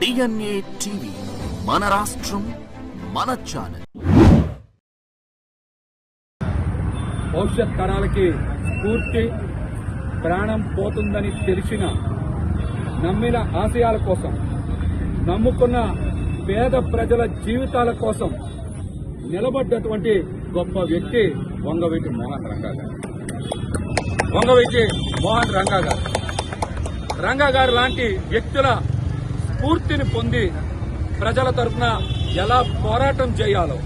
DNA TV మన రాష్ట్రం మన ఛానల్. భవిష్యత్ తరాలకి స్ఫూర్తి ప్రాణం పోతుందని తెలిసిన నమ్మిన ఆశయాల కోసం నమ్ముకున్న పేద ప్రజల జీవితాల కోసం నిలబడ్డటువంటి గొప్ప వ్యక్తి వంగవీటి మోహన్ రంగా గారు వంగవీటి మోహన్ రంగా గారు రంగా గారు లాంటి వ్యక్తుల స్ఫూర్తిని పొంది ప్రజల తరఫున ఎలా పోరాటం చేయాలో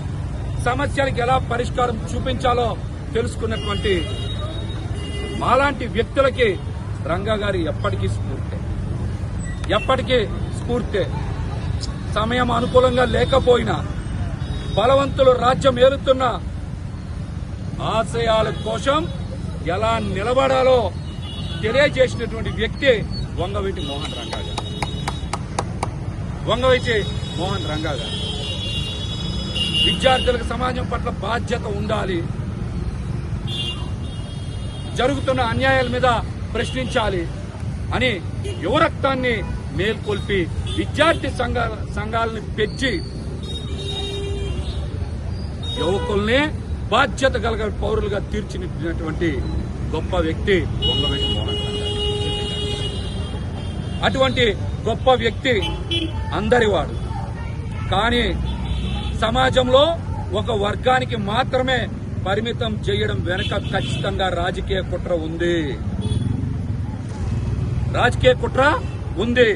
సమస్యలకు ఎలా పరిష్కారం చూపించాలో తెలుసుకున్నటువంటి మాలాంటి వ్యక్తులకి రంగా గారి ఎప్పటికీ స్ఫూర్తి. ఎప్పటికీ స్ఫూర్తి. సమయం అనుకూలంగా లేకపోయినా బలవంతులు రాజ్యం ఏలుతున్న ఆశయాల కోసం ఎలా నిలబడాలో తెలియజేసినటువంటి వ్యక్తి వంగవీటి మోహన్ రంగా గారు మోహన్ రంగా గారు. విద్యార్థులకు సమాజం పట్ల బాధ్యత ఉండాలి. జరుగుతున్న అన్యాయాల మీద ప్రశ్నించాలి అని యువరక్తాన్ని మేల్కొల్పి విద్యార్థి సంఘాల సంఘాలను పెంచి యువకుల్ని బాధ్యత కలగ పౌరులుగా తీర్చిదిద్దినటువంటి గొప్ప వ్యక్తి వంగవీటి మోహన్ అటువంటి గొప్ప వ్యక్తి అందరివాడు కానీ సమాజంలో ఒక వర్గానికి మాత్రమే పరిమితం చేయడం వెనుక ఖచ్చితంగా రాజకీయ కుట్ర ఉంది. రాజకీయ కుట్ర ఉంది.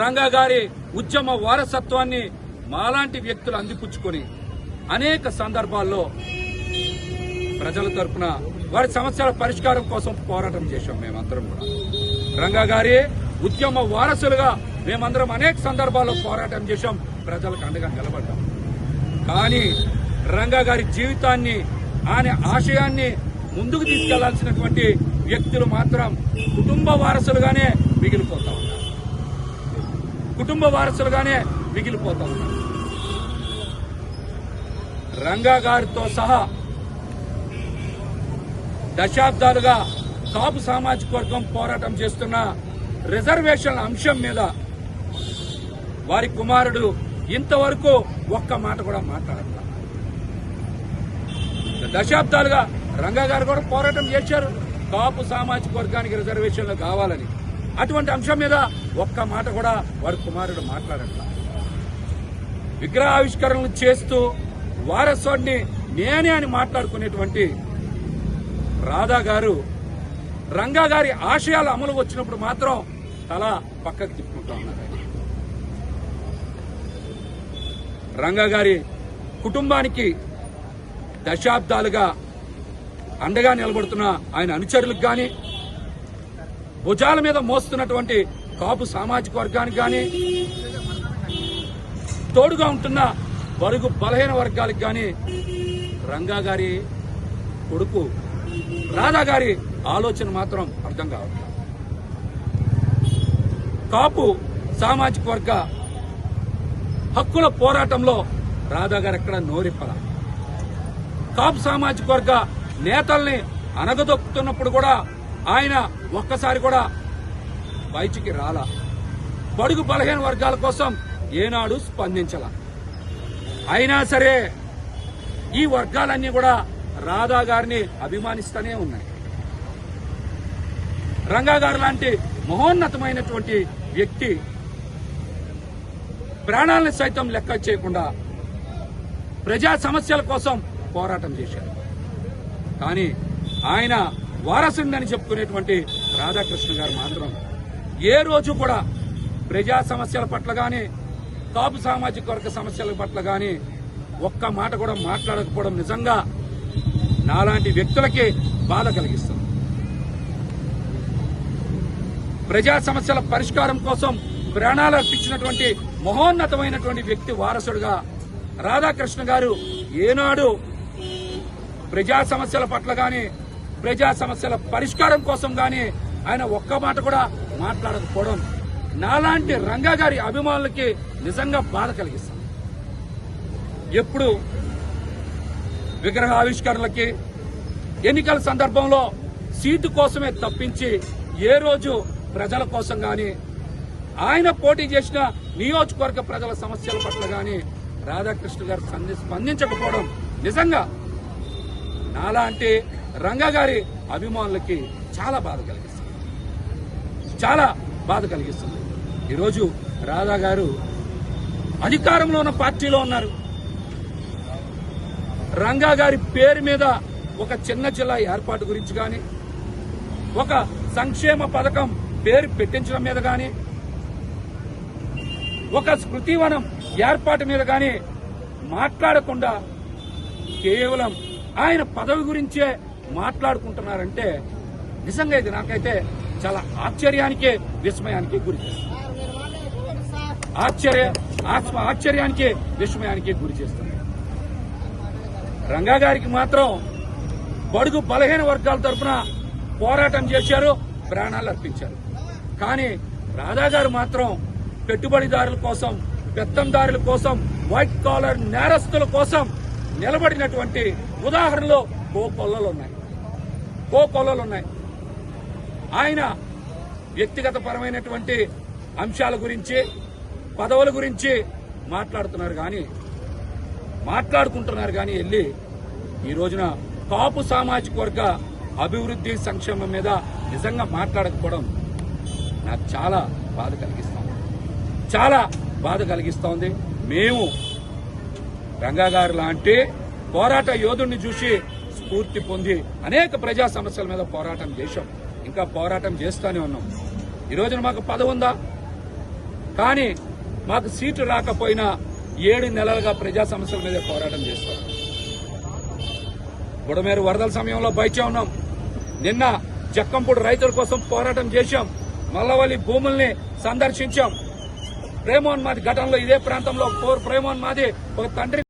రంగా గారి ఉద్యమ వారసత్వాన్ని మాలాంటి వ్యక్తులు అందిపుచ్చుకొని అనేక సందర్భాల్లో ప్రజల తరపున వారి సమస్యల పరిష్కారం కోసం పోరాటం చేశాం మేమందరం కూడా. రంగా గారి ఉద్యమ వారసులుగా మేమందరం అనేక సందర్భాల్లో పోరాటం చేశాం. ప్రజలకు అండగా నిలబడ్డాం. కానీ రంగా గారి జీవితాన్ని ఆయన ఆశయాన్ని ముందుకు తీసుకెళ్ళాల్సినటువంటి వ్యక్తులు మాత్రం కుటుంబ వారసులుగానే మిగిలిపోతా ఉన్నారు. కుటుంబ వారసులుగానే మిగిలిపోతా ఉన్నారు. రంగా గారితో సహా దశాబ్దాలుగా కాపు సామాజిక వర్గం పోరాటం చేస్తున్న రిజర్వేషన్ల అంశం మీద వారి కుమారుడు ఇంతవరకు ఒక్క మాట కూడా మాట్లాడట్ల. దశాబ్దాలుగా రంగా గారు కూడా పోరాటం చేశారు. కాపు సామాజిక వర్గానికి రిజర్వేషన్లు కావాలని. అటువంటి అంశం మీద ఒక్క మాట కూడా వారి కుమారుడు మాట్లాడట్ల. విగ్రహావిష్కరణలు చేస్తూ వారసుడిని నేనే అని మాట్లాడుకునేటువంటి రాధా గారు రంగా గారి ఆశయాల అమలు వచ్చినప్పుడు మాత్రం తల పక్కకు తిప్పుకుంటా ఉన్నారు. రంగా గారి కుటుంబానికి దశాబ్దాలుగా అండగా నిలబడుతున్న ఆయన అనుచరులకు కానీ భుజాల మీద మోస్తున్నటువంటి కాపు సామాజిక వర్గానికి కానీ తోడుగా ఉంటున్న బరుగు బలహీన వర్గాలకు కానీ రంగా గారి కొడుకు రాధా గారి ఆలోచన మాత్రం అర్థం కావట్లేదు. కాపు సామాజిక వర్గ హక్కుల పోరాటంలో రాధా గారు ఎక్కడ నోరిప్పల కాపు సామాజిక వర్గ నేతల్ని అనగదొక్కుతున్నప్పుడు కూడా ఆయన ఒక్కసారి కూడా బయటికి రాలా. బడుగు బలహీన వర్గాల కోసం ఏనాడు స్పందించాల. అయినా సరే ఈ వర్గాలన్నీ కూడా రాధా గారిని అభిమానిస్తూనే ఉన్నాయి. రంగా గారు లాంటి మహోన్నతమైనటువంటి వ్యక్తి ప్రాణాలను సైతం లెక్క చేయకుండా ప్రజా సమస్యల కోసం పోరాటం చేశారు. కానీ ఆయన వారసుందని చెప్పుకునేటువంటి రాధాకృష్ణ గారు మాత్రం ఏ రోజు కూడా ప్రజా సమస్యల పట్ల కానీ కాపు సామాజిక వర్గ సమస్యల పట్ల కానీ ఒక్క మాట కూడా మాట్లాడకపోవడం నిజంగా నాలాంటి వ్యక్తులకి బాధ కలిగిస్తుంది. ప్రజా సమస్యల పరిష్కారం కోసం ప్రాణాలు అర్పించినటువంటి మహోన్నతమైనటువంటి వ్యక్తి వారసుడుగా రాధాకృష్ణ గారు ఏనాడు ప్రజా సమస్యల పట్ల కానీ ప్రజా సమస్యల పరిష్కారం కోసం కానీ ఆయన ఒక్క మాట కూడా మాట్లాడకపోవడం నాలాంటి రంగా గారి అభిమానులకి నిజంగా బాధ కలిగిస్తుంది. ఎప్పుడు విగ్రహ ఆవిష్కరణలకి ఎన్నికల సందర్భంలో సీటు కోసమే తప్పించి ఏ రోజు ప్రజల కోసం కానీ ఆయన పోటీ చేసిన నియోజకవర్గ ప్రజల సమస్యల పట్ల కానీ రాధాకృష్ణ గారు స్పందించకపోవడం నిజంగా నాలాంటి రంగా గారి అభిమానులకి చాలా బాధ కలిగిస్తుంది. చాలా బాధ కలిగిస్తుంది. ఈరోజు రాధా గారు అధికారంలో ఉన్న పార్టీలో ఉన్నారు. రంగా గారి పేరు మీద ఒక చిన్న జిల్లా ఏర్పాటు గురించి కానీ ఒక సంక్షేమ పథకం పేరు పెట్టించడం మీద కానీ ఒక స్మృతివనం ఏర్పాటు మీద కానీ మాట్లాడకుండా కేవలం ఆయన పదవి గురించే మాట్లాడుకుంటున్నారంటే నిజంగా ఇది నాకైతే చాలా ఆశ్చర్యానికి విస్మయానికి గురి చేస్తుంది. ఆశ్చర్య ఆత్మ- ఆశ్చర్యానికి విస్మయానికి గురి చేస్తుంది. రంగా గారికి మాత్రం బడుగు బలహీన వర్గాల తరఫున పోరాటం చేశారు ప్రాణాలు అర్పించారు. కానీ రాధా గారు మాత్రం పెట్టుబడిదారుల కోసం పెత్తందారుల కోసం వైట్ కాలర్ నేరస్తుల కోసం నిలబడినటువంటి ఉదాహరణలు కో కొల్లలు ఉన్నాయి. కో కొల్లలు ఉన్నాయి. ఆయన వ్యక్తిగత పరమైనటువంటి అంశాల గురించి పదవుల గురించి మాట్లాడుతున్నారు కానీ మాట్లాడుకుంటున్నారు కానీ వెళ్ళి ఈ రోజున కాపు సామాజిక వర్గ అభివృద్ధి సంక్షేమం మీద నిజంగా మాట్లాడకపోవడం నాకు చాలా బాధ కలిగిస్తా ఉంది. చాలా బాధ కలిగిస్తా ఉంది మేము రంగా గారు లాంటి పోరాట యోధుడిని చూసి స్ఫూర్తి పొంది అనేక ప్రజా సమస్యల మీద పోరాటం చేశాం. ఇంకా పోరాటం చేస్తూనే ఉన్నాం. ఈ రోజున మాకు పదవి ఉందా? కానీ మాకు సీటు రాకపోయినా ఏడు నెలలుగా ప్రజా సమస్యల మీద పోరాటం చేస్తాం. బుడమేరు వరదల సమయంలో బయట ఉన్నాం. నిన్న జక్కంపూడి రైతుల కోసం పోరాటం చేశాం. మల్లవల్లి భూముల్ని సందర్శించాం. ప్రేమోన్మాది ఘటనలో ఇదే ప్రాంతంలో ఒక ప్రేమోన్మాది ఒక తండ్రి